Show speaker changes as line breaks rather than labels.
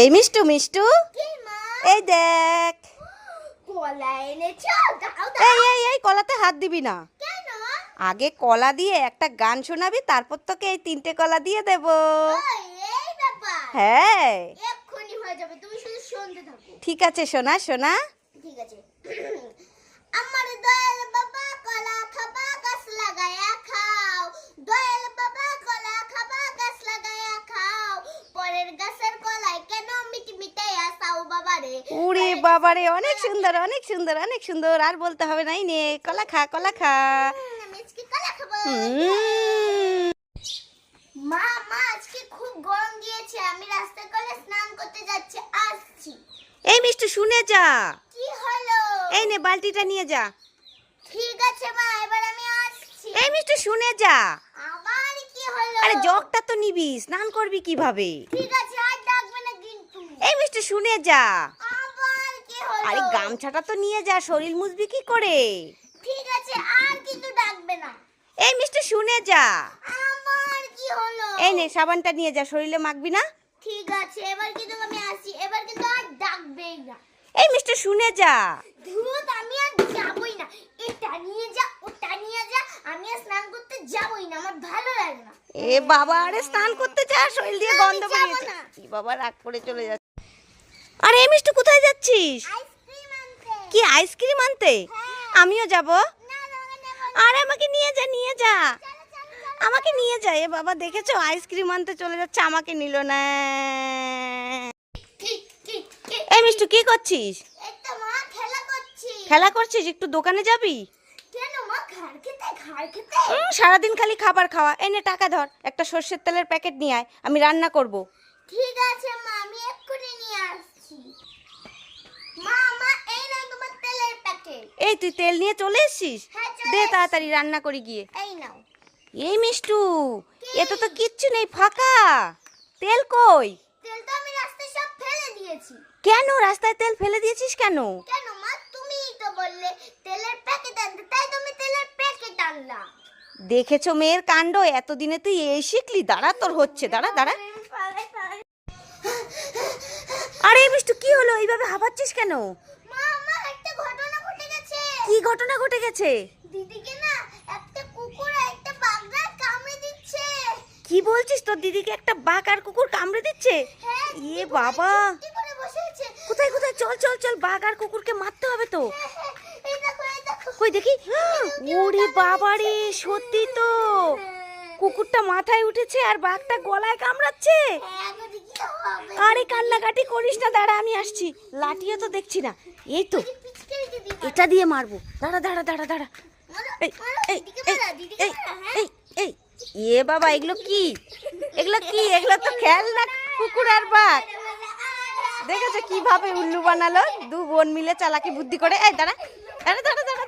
এই মিষ্টু মিষ্টু। এই দেখ।
কলা এনেছ?
এই এই এই কলাতে হাত দিবি না। আগে কলা দিয়ে একটা গান শোনাবি তারপর তোকে এই তিনটে কলা দিয়ে দেব। হ্যাঁ। ঠিক আছে সোনা সোনা
ঠিক আছে। আমার দয়াল বাবা কলা খাবা গাছ লাগায়া খাও দয়াল বাবা কলা খাবা গাছ লাগায়া খাও পরের গাছের কলায় কেন মিটি মিটাই আসাও বাবা রে
উড়ি বাবারে অনেক সুন্দর অনেক সুন্দর অনেক সুন্দর। আর বলতে হবে নাই নে কলা খা কলা খা।
মা মা আজকে খুব গরম দিয়েছে। আমি রাস্তায় কলে স্নান করতে যাচ্ছি আসছি।
এই মিষ্টু শুনে যা।
কি হলো?
এই নে বালতিটা নিয়ে যা।
ঠিক আছে মা এবার আমি আসছি।
এই মিষ্টু শুনে যা।
আবার কি হলো?
আরে জগটা তো নিবি স্নান করবি কীভাবে?
ঠিক আছে আর ডাকবে না কিন্তু।
এই মিষ্টু শুনে যা। আরে গামছাটা তো নিয়ে যা শরীর মুছবি কি করে?
ঠিক আছে আর কিন্তু ডাকবে না।
এই মিষ্টু শুনে যা।
আবার কি হলো?
এই নে সাবানটা নিয়ে যা শরীরে মাখবি না?
ঠিক আছে এবার কিন্তু আমি আসি এবার কিন্তু আর ডাকবেই না।
এই মিষ্টু শুনে যা।
ধুত আমি আর যাবই না। এটা নিয়ে যা ওটা নিয়ে যা আমি আর স্নান করতে যাবই না আমার ভালো লাগে না।
এ বাবা আরে স্নান করতে যা শরীর দিয়ে গন্ধ বেরিয়েছে। বাবা রাগ করে চলে যাচ্ছে। আরে এই মিষ্টু কোথায় যাচ্ছিস?
আনতে
কি আইসক্রিম আনতে?
হ্যাঁ।
আমিও যাব। আরে আমাকে নিয়ে যা নিয়ে যা। আমাকে নিয়ে যা। এ বাবা দেখেছ? আইসক্রিম আনতে চলে যাচ্ছে আমাকে নিল না? এই মিষ্টু কি করছিস?
খেলা
করছিস? একটু দোকানে যাবি? সারাদিন খালি খাবার খাওয়া। এনে টাকা ধর একটা সর্ষের তেলের প্যাকেট নিয়ে আয় আমি রান্না করব।
ঠিক আছে মা আমি এক্ষুনি নিয়ে আসছি মা মা এই নাও তোমার তেলের প্যাকেট
এই তুই তেল নিয়ে চলে এসছিস?
হ্যাঁ,
দে তাড়াতাড়ি রান্না করি গিয়ে।
এই নাও।
এই মিষ্টু এতে তো কিচ্ছু নেই ফাঁকা। তেল কই?
তেল তো আমি রাস্তায় সব ফেলে দিয়েছি।
কেন? রাস্তায় তেল ফেলে দিয়েছিস কেন?
কেন মা? তুমিই তো বললে তেলের প্যাকেট আনতে তাই তুমি তেলের প্যাকেট আনলাম।
দেখেছ মেয়ের কাণ্ড? এতদিনে তুই এই শিখলি। দাঁড়া তোর হচ্ছে। দাঁড়া দাঁড়া। আরে এই মিষ্টু কি হলো? এইভাবে হাঁপাচ্ছিস কেন
মা মা একটা ঘটনা ঘটে গেছে
কি ঘটনা ঘটে গেছে?
দিদিকে না একটা কুকুর একটা বাগদা কামড়ে দিচ্ছে।
কি বলছিস তোর দিদিকে একটা বাঘ আর কুকুর কামড়ে দিচ্ছে?
হ্যাঁ
এ বাবা। কোথায় কোথায়? চল চল চল বাঘ আর কুকুরকে মারতে হবে তো।
এই দেখো এই দেখো।
কই দেখি? ওরে বাবারে সত্যি তো। কুকুরটা মাথায় উঠেছে আর বাঘটা গলায় কামড়াচ্ছে।
হ্যাঁ
আরে কান্নাকাটি করিস না দাঁড়া আমি আসছি। লাঠিও তো দেখছি না। এই তো। এটা দিয়ে মারবো। দাঁড়া দাঁড়া দাঁড়া দাঁড়া। এ বাবা, এগুলো কি? এগুলো কি? এগুলো তো খেলনা, কুকুর আর বাঘ। দেখেছ কীভাবে উল্লু বানালো? দু বোন মিলে চালাকি বুদ্ধি করে। এই দাঁড়া দাঁড়া দাঁড়া দাঁড়া